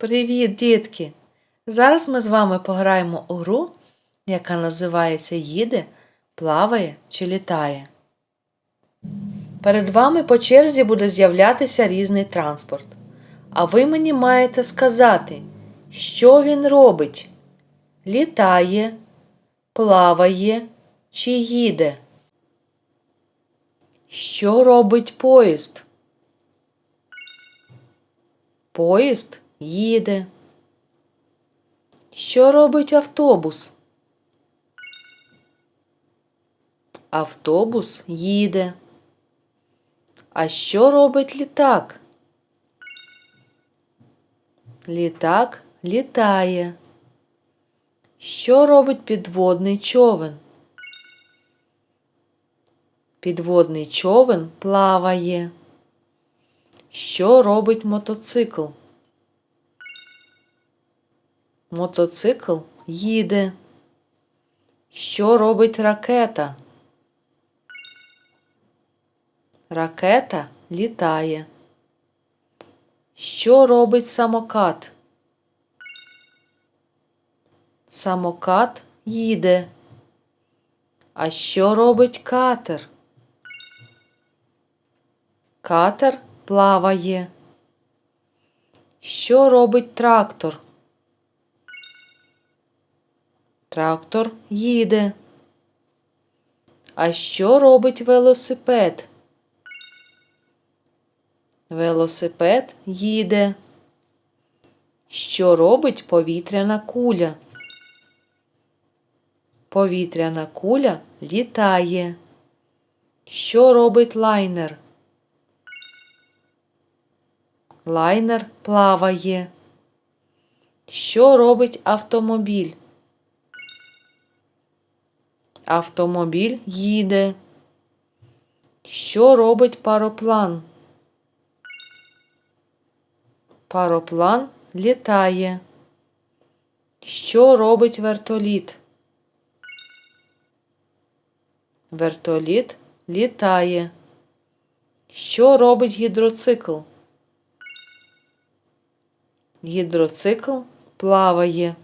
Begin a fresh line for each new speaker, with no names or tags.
Привіт, дітки! Зараз ми з вами пограємо у гру, яка називається Їде, плаває чи літає. Перед вами по черзі буде з'являтися різний транспорт. А ви мені маєте сказати, що він робить: літає, плаває чи їде. Що робить поїзд? Поїзд їде. Що робить автобус? Автобус їде. А що робить літак? Літак літає. Що робить підводний човен? Підводний човен плаває. Що робить мотоцикл? Мотоцикл їде. Що робить ракета? Ракета літає. Що робить самокат? Самокат їде. А що робить катер? Катер плаває. Що робить трактор? Трактор їде. А що робить велосипед? Велосипед їде. Що робить повітряна куля? Повітряна куля літає. Що робить лайнер? Лайнер плаває. Що робить автомобіль? Автомобіль їде. Що робить пароплан? Пароплан літає. Що робить вертоліт? Вертоліт літає. Що робить гідроцикл? Гідроцикл плаває.